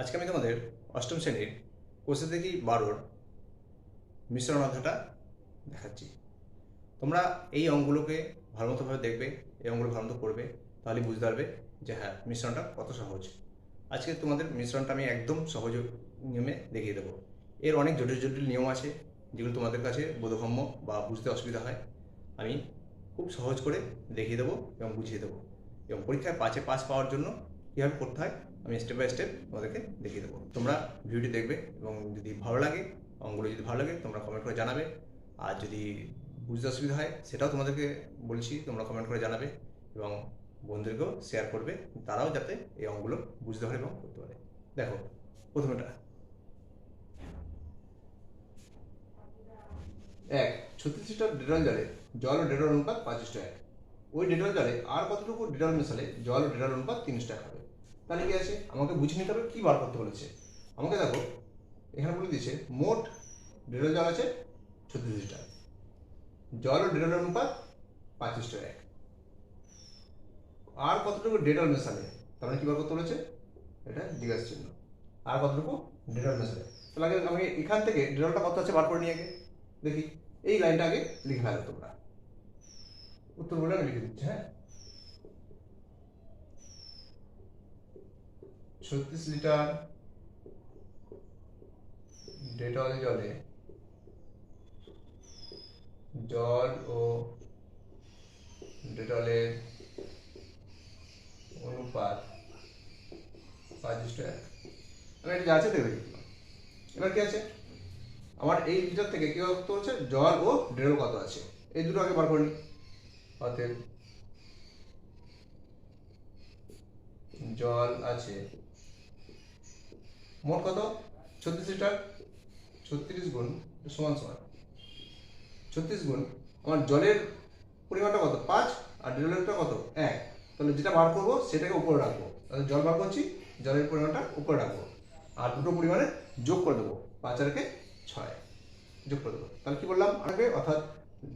আজকে আমি তোমাদের অষ্টম শ্রেণির কোষে থেকে বারোর মিশ্রণ অধ্যায়টা দেখাচ্ছি। তোমরা এই অঙ্গগুলোকে ভালো মতোভাবে দেখবে, এই অঙ্গগুলো ভালো মতো করবে তাহলে বুঝতে পারবে যে হ্যাঁ মিশ্রণটা কত সহজ। আজকে তোমাদের মিশ্রণটা আমি একদম সহজ নিয়মে দেখিয়ে দেবো। এর অনেক জটিল জটিল নিয়ম আছে, যেগুলো তোমাদের কাছে বোধগম্য বা বুঝতে অসুবিধা হয়। আমি খুব সহজ করে দেখিয়ে দেবো এবং বুঝিয়ে দেবো। এবং পরীক্ষায় পাঁচে পাস পাওয়ার জন্য কীভাবে করতে হয় আমি স্টেপ বাই স্টেপ তোমাদেরকে দেখিয়ে দেবো। তোমরা ভিডিওটি দেখবে এবং যদি ভালো লাগে, অঙ্কগুলো যদি ভালো লাগে, তোমরা কমেন্ট করে জানাবে। আর যদি বুঝতে অসুবিধা হয়, সেটাও তোমাদেরকে বলছি, তোমরা কমেন্ট করে জানাবে এবং বন্ধুদেরকেও শেয়ার করবে, তারাও যাতে এই অঙ্কগুলো বুঝতে পারে এবং করতে পারে। দেখো, প্রথমেটা। এক ছত্রিশ লিটার ডেটল জলে জল ও ডেটল অনুপাত পঁচিশ এক ওই ডেটল জলে আর কতটুকু ডেটল মেশালে জল ও ডেটল অনুপাত তিরিশ টাকা হবে? তাহলে কি আছে? আমাকে বুঝে নিতে হবে কী বার করতে বলেছে। আমাকে দেখো, এখানে বলে দিয়েছে, মোট ডেটল জল আছে ছত্রিশ লিটার। জল ও ডেটল অনুপাত পঁচিশ এক। আর কতটুকু ডেটল মেশালে? তার মানে কী বার করতে বলেছে? এটা জিজ্ঞাসা চিহ্ন। আর কতটুকু ডেটল মেশালে? তাহলে আগে আমি এখান থেকে ডেটলটা কত আছে বার করে নিয়ে আগে। দেখি, এই লাইনটা আগে লিখে ফেলো তোমরা। উত্তরগুলো আমি লিখে দিচ্ছি হ্যাঁ? ছত্রিশ লিটার ডেটল জলে জল ও ডেটলের অনুপাত পঁচিশ টাকা। আমি এটা যা আছে দেখে। এবার কি আছে? আমার এই লিটার থেকে কি করতে হচ্ছে? জল ও ডেটল কত আছে? এই দুটো আগে বার করে নিই অতএব জল আছে মোট কত? ছত্রিশ লিটার। ছত্রিশ গুণ সমান সমান। ছত্রিশ গুণ। আমার জলের পরিমাণটা কত? পাঁচ। আর ডেটলেরটা কত? এক। তাহলে যেটা বার করব, সেটাকে উপরে রাখব। তাহলে জল বার করছি, জলের পরিমাণটা উপরে রাখব। আর দুটো পরিমাণে যোগ করে দেবো। পাঁচ আর একে ছয়। যোগ করে দেবো। তাহলে কি বললাম? আগে অর্থাৎ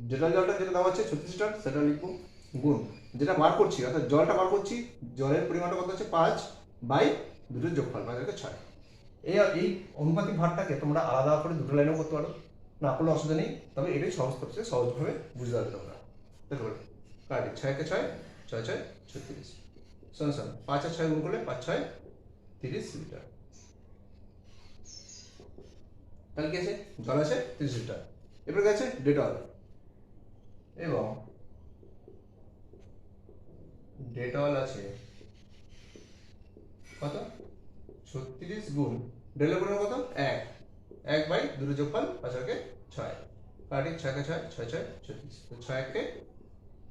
যেটা জলটা যেটা দেওয়া আছে ছত্রিশ লিটার, সেটা লিখব গুণ। যেটা বার করছি, অর্থাৎ জলটা বার করছি, জলের পরিমাণটা কত হচ্ছে? পাঁচ বাই দুটো যোগফল, পাঁচ থেকে ছয়। এই এই অনুপাতিক ভারটাকে তোমরা আলাদা করে দুটো লাইনেও করতে পারো। না করলে অসুবিধা নেই, তবে এটাই সহজ করছে সহজভাবে বুঝতে পারবে তোমরা। দেখো কাটি। ছয়কে ছয়? ছয় ছয় ছত্রিশ। শোন শোন, পাঁচ আর ছয় গুণ করলে পাঁচ ছয় তিরিশ লিটার তাহলে কি আছে? জল আছে, তিরিশ লিটার এরপরে আছে? ডেটল। এবং ডেটল আছে কত? ছত্রিশ গুণ ডেলের পরিমাণ কত? এক। এক বাই দুটো যোগফল পাঁচকে ছয়। কাটি ছয়কে ছয় ছয় ছয়, ছত্রিশ। তো ছয়কে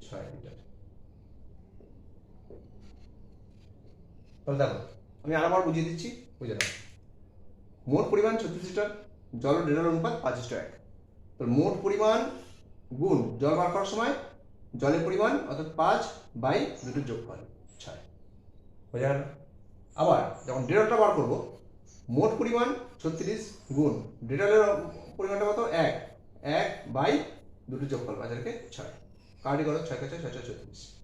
ছয় লিটার তাহলে দেখো, আমি আরেকবার বুঝিয়ে দিচ্ছি, বুঝে নাও। মোট পরিমাণ ছত্রিশ লিটার জল ও ডেটার অনুপাত পঁচিশ এক। তো মোট পরিমাণ গুণ জল বার করার সময় জলের পরিমাণ অর্থাৎ পাঁচ বাই দুটো যোগফল ছয়। বোঝা গেল? আবার যখন ডেটারটা বার করব, মোট পরিমাণ ছত্রিশ গুণ ডেটারের পরিমাণটা কত? এক। এক বাই দুটো যোগফল, বাজারকে ছয়। কাটি করো ছয় কাছে ছয় ছয় ছত্রিশ।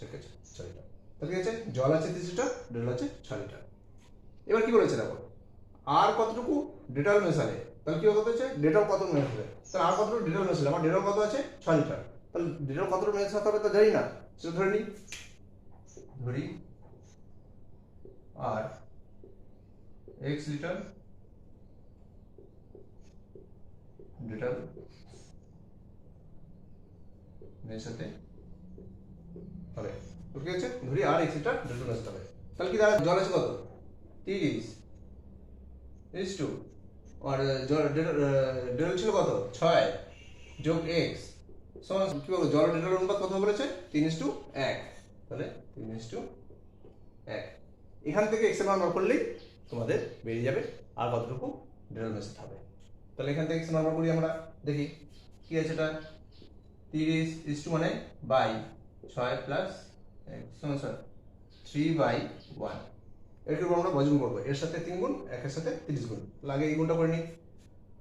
ছয় কাছে ছয় লিটার। তাহলে আছে জল আছে তিরিশ লিটার ডেটাল আছে ছয় লিটার। এবার কি বলেছে দেখো? আর কতটুকু? ডেটাল মেশালে। তাহলে কি কত হচ্ছে ডেটাল কত মেশালে? তাহলে আর কতটুকু ডেটাল মেশালে? আমার ডেটাল কত আছে? ছয় লিটার। তাহলে ডেটাল কতটুকু মেশাতে হবে তা জানি না। সেটা ধরে নিই। ধরি। আর এক্স লিটার ডেটাল মেশাতে হবে। তো কি আছে ধরি আর এক্স লিটার ডেটাল মেশাতে হবে। তাহলে কি দাঁড়া জল আছে কত? তিরিশ। তিরিশ টু। আর ডেটাল ছিল কত? ছয়। যোগ এক্স সমান, কি বলব? জল ডেটাল অনুপাত কত বলেছে? তিন ইস টু এক। তাহলে তিন ইস টু এক। এখান থেকে এক্সের মান বার করলেই তোমাদের বেরিয়ে যাবে আর কতটুকু মেশাতে হবে। তাহলে এখান থেকে এক্সের মান বার করি আমরা। দেখি, কি আছে এটা? তিরিশ ইস টু মানে বাই ছয় প্লাস থ্রি বাই ওয়ান উপর আমরা বজন করব। এর সাথে তিন গুণ, একের সাথে তিরিশ গুণ। লাগে এই গুণটা করে নিই।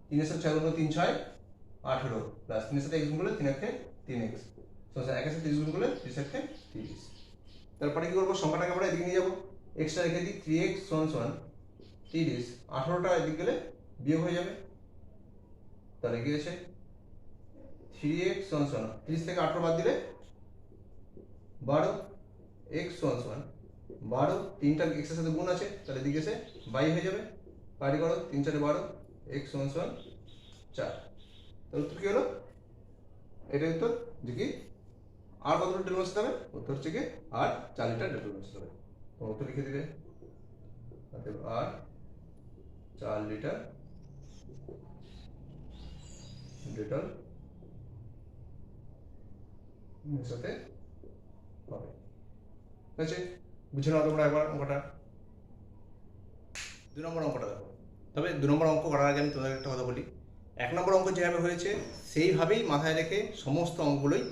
তিনের সাথে ছয় গুণ তিন, ছয়, আঠেরো। প্লাস তিনের সাথে এক্স গুণ করলে তিন একে তিন এক্স। একের সাথে তিরিশ গুণ করলে তিরিশ একে তিরিশ। তারপরে কি করব? সংখ্যাটাকে আমরা এদিকে নিয়ে যাব। এক্সট্রা রেখে দিই থ্রি এক্স সমান সমান তিরিশ। আঠারোটা এদিক গেলে বিয়োগ হয়ে যাবে। তাহলে কি আছে থ্রি এক্স সমান সমান তিরিশ থেকে আঠারো বাদ দিলে বারো। এক্স সমান সমান বারো। তিনটা এক্সের সাথে গুণ আছে, তাহলে এদিকে এসে বাই হয়ে যাবে। বাড়ি করো, তিন চারে বারো। এক্স সমান সমান চার। তাহলে উত্তর কি হলো? এটাই উত্তর যে কি? আর কত লিটার বসতে হবে? উত্তর হচ্ছে কি আর চার লিটার ডেটল বসতে হবে। উত্তর লিখে দিবে। অতএব আর চার লিটার ডেটল মেশাতে হবে। ঠিক আছে? বুঝে নাও তোমরা একবার অঙ্কটা। দু নম্বর অঙ্কটা দেখো। তবে দু নম্বর অঙ্ক করার আগে আমি তোমাদের একটা কথা বলি। এক নম্বর অঙ্ক যেভাবে হয়েছে, সেইভাবেই মাথায় রেখে সমস্ত অঙ্কগুলোই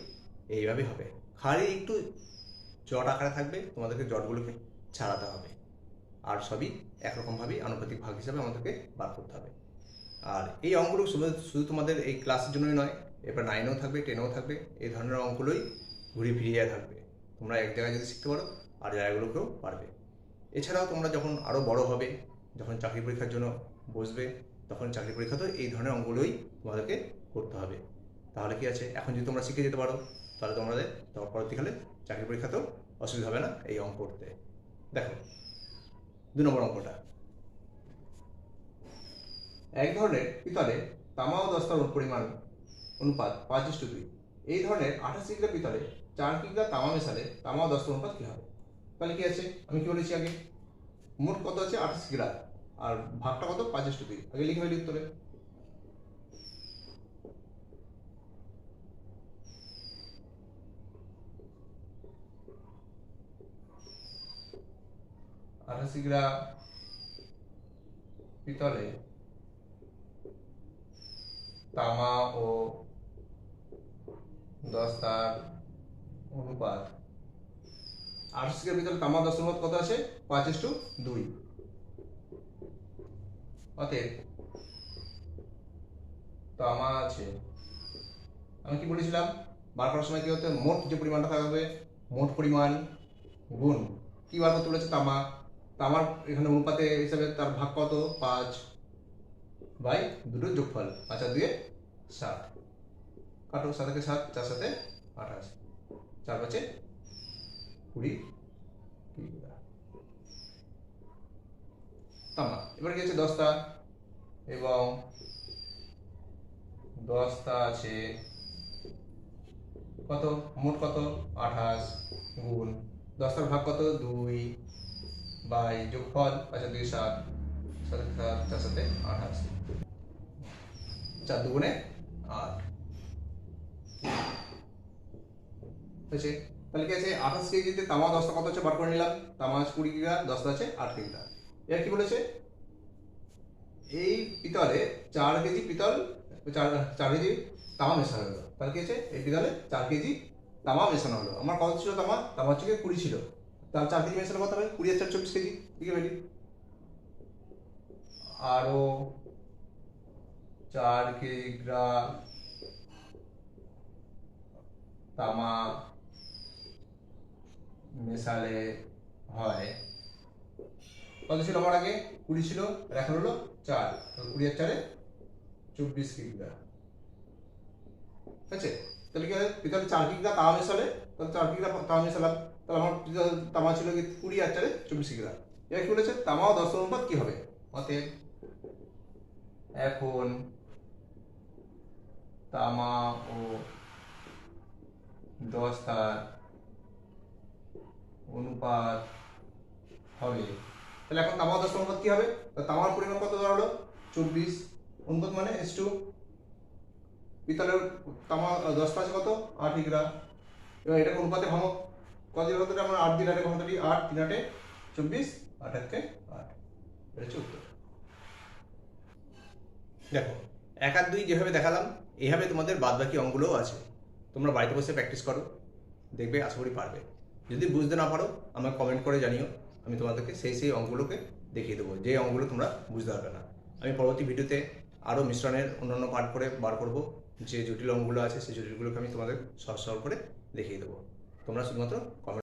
এইভাবেই হবে। খালি একটু জট আকারে থাকবে, তোমাদেরকে জটগুলোকে ছাড়াতে হবে। আর সবই একরকমভাবেই আনুপাতিক ভাগ হিসাবে আমাদেরকে বার করতে হবে। আর এই অঙ্কগুলো শুধু শুধু তোমাদের এই ক্লাসের জন্যই নয়, এরপর নাইনেও থাকবে টেনেও থাকবে, এই ধরনের অঙ্কগুলোই ঘুরে ফিরিয়ে থাকবে। তোমরা এক জায়গায় যদি শিখতে পারো, আর জায়গাগুলোকেও পারবে। এছাড়াও তোমরা যখন আরও বড় হবে, যখন চাকরি পরীক্ষার জন্য বসবে, তখন চাকরি পরীক্ষাতেও এই ধরনের অঙ্কগুলোই তোমাদেরকে করতে হবে। তাহলে কি আছে? এখন যদি তোমরা শিখে যেতে পারো, তাহলে তোমাদের পরবর্তীকালে চাকরি পরীক্ষাতেও অসুবিধা হবে না এই অঙ্ক করতে। দেখো, দু নম্বর অঙ্কটা। এক ধরনের পিতলে তামা ও দস্তার পরিমাণ অনুপাত পাঁচ ইস্টু দুই এই ধরনের আঠাশ কিগ্রা পিতলে চার কিগ্রা তামা মেশালে তামা ও দস্তার অনুপাত কী হবে? তাহলে কি আছে? আমি কি বলেছি আগে? মোট কত আছে? আঠাশ কিগ্রা আর ভাগটা কত? পাঁচ ইস্টু দুই আগে লিখে ফেলি উত্তরে। আঠাশি পিতলে তামা ও দস্তার অনুপাত। তামা অনুপাত কত আছে? পাঁচ ইস্টু দুই। অতএব তামা আছে। আমি কি বলেছিলাম? বার করার সময় কি হতে মোট যে পরিমাণটা থাকবে, মোট পরিমাণ গুণ। কি বার করতে বলেছে? তামা। তামার এখানে অনুপাতে হিসাবে তার ভাগ কত? পাঁচ বাই দুটো যোগফল। পাঁচ আর দুয়ে সাত কাটো, সাত থেকে সাত, চার সাথে আঠাশ। চার পাঁচে কুড়ি। তামা এবার কি আছে দশটা? এবং দশটা আছে কত? মোট কত? আঠাশ গুণ। দশটার ভাগ কত? দুই বাই যোগফল আচ্ছা দুই সাত সাত চার সাথে আঠাশ চার দুগুণে আট। হয়েছে? তাহলে কি আছে? আঠাশ কেজিতে তামা দশটা কত হচ্ছে? বার করে নিলাম। তামা কুড়ি কিগ্রা দশটা আছে আট কিগ্রা এর কি বলেছে? এই পিতলে চার কেজি পিতল, চার চার কেজি তামা মেশানো হলো। তাহলে কি আছে? এই পিতলে চার কেজি তামা মেশানো হলো। আমার কত ছিল তামা তামা হচ্ছে কুড়ি ছিল। তাহলে চার কেজি মেশানো কত হবে কুড়ি চার চব্বিশ কেজি ঠিক আছে আরও চার কিগ্রা তামা মেশালে হয়। কত ছিল আমার আগে? কুড়ি ছিল, এখন হলো চার। তাহলে কুড়ি আর চারে চব্বিশ কিগ্রা ঠিক আছে? তাহলে কি পিতলে চার কিগ্রা তামা মেশালে, তাহলে চার কিগ্রা তামা মেশালাম। তাহলে আমার তামা ছিল কি কুড়ি আর চারে চব্বিশ কিগ্রা এবার কি বলেছে? তামা দশ অনুপাত কি হবে? অতএব এখন তামা ও দস্তার অনুপাত হবে। তাহলে এখন তামা দস্তার অনুপাত কি হবে? তামার পরিমাণ কত দাঁড়াল চব্বিশ। অনুপাত মানে এস টু। পিতলের তামা দশটা আছে কত? আট ইগ্রা এবার এটাকে অনুপাতে ভাঙো। কত দিন কতটা? আমরা আট দিন আটে কতটি আট, তিন আটে চব্বিশ, আট আটকে আট। এটা হচ্ছে উত্তর। দেখো, এক আর দুই যেভাবে দেখালাম এইভাবে তোমাদের বাদবাকি অঙ্কগুলোও আছে। তোমরা বাড়িতে বসে প্র্যাকটিস করো, দেখবে, আশা করি পারবে। যদি বুঝতে না পারো আমাকে কমেন্ট করে জানিও। আমি তোমাদেরকে সেই সেই অঙ্কগুলোকে দেখিয়ে দেবো। যে অঙ্কগুলো তোমরা বুঝতে পারবে না। আমি পরবর্তী ভিডিওতে আরও মিশ্রণের অন্যান্য পার্ট করে বার করব। যে জটিল অঙ্কগুলো আছে, সেই জটিলগুলোকে আমি তোমাদের সহজ সরল করে দেখিয়ে দেবো। তোমরা শুধুমাত্র কমেন্ট